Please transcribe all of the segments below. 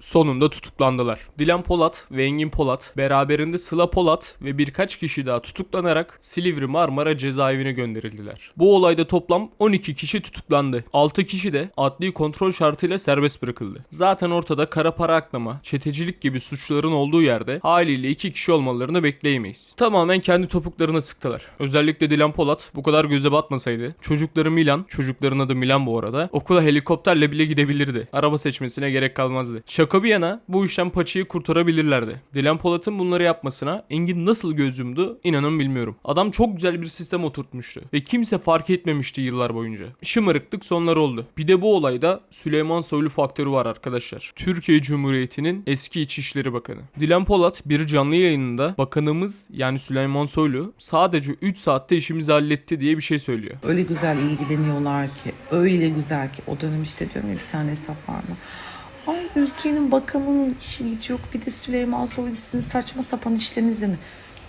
Sonunda tutuklandılar. Dilan Polat ve Engin Polat beraberinde Sıla Polat ve birkaç kişi daha tutuklanarak Silivri Marmara cezaevine gönderildiler. Bu olayda toplam 12 kişi tutuklandı. 6 kişi de adli kontrol şartıyla serbest bırakıldı. Zaten ortada kara para aklama, çetecilik gibi suçların olduğu yerde haliyle 2 kişi olmalarını bekleyemeyiz. Tamamen kendi topuklarına sıktılar. Özellikle Dilan Polat bu kadar göze batmasaydı çocukları Milan, çocukların adı Milan bu arada, okula helikopterle bile gidebilirdi. Araba seçmesine gerek kalmazdı. Şaka yana bu işten paçayı kurtarabilirlerdi. Dilan Polat'ın bunları yapmasına Engin nasıl göz yumdu inanın bilmiyorum. Adam çok güzel bir sistem oturtmuştu ve kimse fark etmemişti yıllar boyunca. Şımarıklık sonları oldu. Bir de bu olayda Süleyman Soylu faktörü var arkadaşlar. Türkiye Cumhuriyeti'nin eski İçişleri Bakanı. Dilan Polat bir canlı yayınında bakanımız yani Süleyman Soylu sadece 3 saatte işimizi halletti diye bir şey söylüyor. Öyle güzel ilgileniyorlar ki, öyle güzel ki. O dönem işte diyorum ya bir tane hesap var mı? Ülkenin bakanının işi yok bir de Süleyman Soylu sizin saçma sapan işlerinizi mi?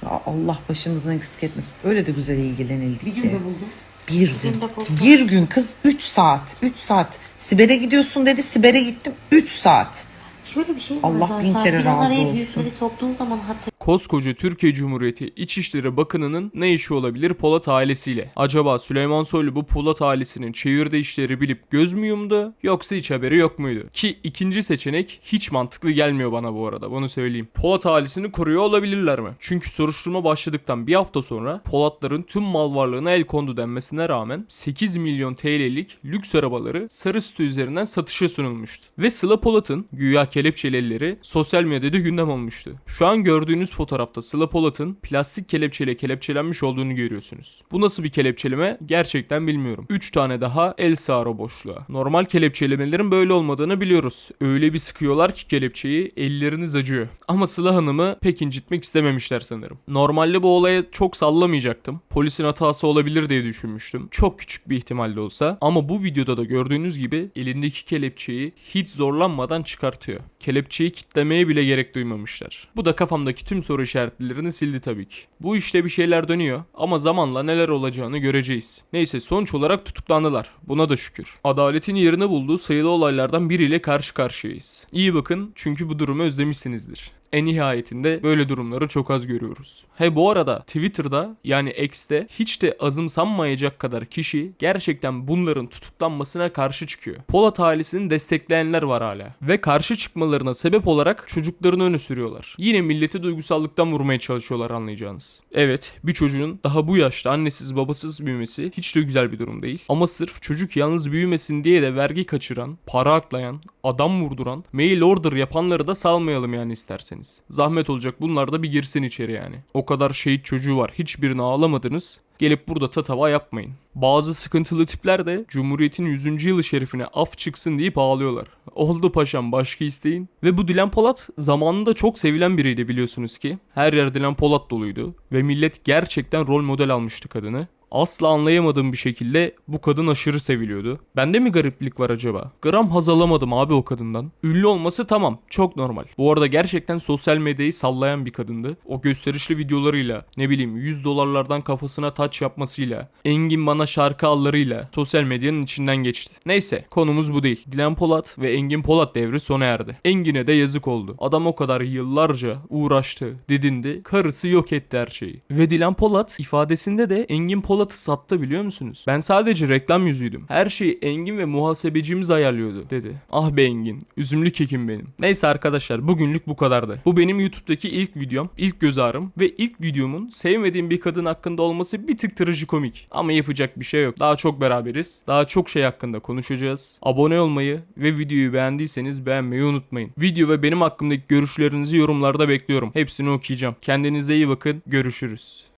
Ya Allah başınızdan eksik etmesin. Öyle de güzel ilgilenildi Bir günde buldum. Bir gün. Bir gün kız 3 saat. 3 saat. Siber'e gidiyorsun dedi. Siber'e gittim 3 saat. Şöyle bir şey var Allah zaten. bin kere Biraz razı araya olsun. büyükleri soktuğun zaman hatır Koskoca Türkiye Cumhuriyeti İçişleri Bakanı'nın ne işi olabilir Polat ailesiyle? Acaba Süleyman Soylu bu Polat ailesinin çevirdiği işleri bilip göz mü yumdu yoksa hiç haberi yok muydu? Ki ikinci seçenek hiç mantıklı gelmiyor bana bu arada bunu söyleyeyim. Polat ailesini koruyor olabilirler mi? Çünkü soruşturma başladıktan bir hafta sonra Polatların tüm mal varlığına el kondu denmesine rağmen 8 milyon TL'lik lüks arabaları sarı site üzerinden satışa sunulmuştu. Ve Sıla Polat'ın güya kelepçeli elleri sosyal medyada gündem olmuştu. Şu an gördüğünüz fotoğrafta Sıla Polat'ın plastik kelepçeyle kelepçelenmiş olduğunu görüyorsunuz. Bu nasıl bir kelepçeleme gerçekten bilmiyorum. 3 tane daha el sağır o boşluğa. Normal kelepçelemelerin böyle olmadığını biliyoruz. Öyle bir sıkıyorlar ki kelepçeyi elleriniz acıyor. Ama Sıla Hanım'ı pek incitmek istememişler sanırım. Normalde bu olaya çok sallamayacaktım. Polisin hatası olabilir diye düşünmüştüm. Çok küçük bir ihtimalle olsa. Ama bu videoda da gördüğünüz gibi elindeki kelepçeyi hiç zorlanmadan çıkartıyor. Kelepçeyi kitlemeye bile gerek duymamışlar. Bu da kafamdaki tüm soru işaretlerini sildi tabii ki. Bu işte bir şeyler dönüyor ama zamanla neler olacağını göreceğiz. Neyse sonuç olarak tutuklandılar. Buna da şükür. Adaletin yerini bulduğu sayılı olaylardan biriyle karşı karşıyayız. İyi bakın çünkü bu durumu özlemişsinizdir. En nihayetinde böyle durumları çok az görüyoruz. He bu arada Twitter'da yani X'te hiç de azımsanmayacak kadar kişi gerçekten bunların tutuklanmasına karşı çıkıyor. Polat ailesini destekleyenler var hala. Ve karşı çıkmalarına sebep olarak çocuklarını öne sürüyorlar. Yine milleti duygusallıktan vurmaya çalışıyorlar anlayacağınız. Evet bir çocuğun daha bu yaşta annesiz babasız büyümesi hiç de güzel bir durum değil. Ama sırf çocuk yalnız büyümesin diye de vergi kaçıran, para aklayan, adam vurduran, mail order yapanları da salmayalım yani isterseniz. Zahmet olacak bunlar da bir girsin içeri yani. O kadar şehit çocuğu var hiçbirini ağlamadınız. Gelip burada tatava yapmayın. Bazı sıkıntılı tipler de Cumhuriyet'in 100. yılı şerifine af çıksın deyip ağlıyorlar. Oldu paşam başka isteyin. Ve bu Dilan Polat zamanında çok sevilen biriydi biliyorsunuz ki. Her yer Dilan Polat doluydu. Ve millet gerçekten rol model almıştı kadını. Asla anlayamadığım bir şekilde bu kadın aşırı seviliyordu. Bende mi gariplik var acaba? Gram haz alamadım abi o kadından. Ünlü olması tamam çok normal. Bu arada gerçekten sosyal medyayı sallayan bir kadındı. O gösterişli videolarıyla ne bileyim 100 dolarlardan kafasına taç yapmasıyla Engin bana şarkı allarıyla sosyal medyanın içinden geçti. Neyse konumuz bu değil. Dilan Polat ve Engin Polat devri sona erdi. Engin'e de yazık oldu. Adam o kadar yıllarca uğraştı, didindi. Karısı yok etti her şeyi. Ve Dilan Polat ifadesinde de Engin Polat'ı sattı biliyor musunuz? Ben sadece reklam yüzüydüm. Her şeyi Engin ve muhasebecimiz ayarlıyordu dedi. Ah be Engin. Üzümlü kekim benim. Neyse arkadaşlar bugünlük bu kadardı. Bu benim YouTube'daki ilk videom, ilk göz ağrım ve ilk videomun sevmediğim bir kadın hakkında olması bir tık trajikomik. Ama yapacak bir şey yok. Daha çok beraberiz. Daha çok şey hakkında konuşacağız. Abone olmayı ve videoyu beğendiyseniz beğenmeyi unutmayın. Video ve benim hakkımdaki görüşlerinizi yorumlarda bekliyorum. Hepsini okuyacağım. Kendinize iyi bakın. Görüşürüz.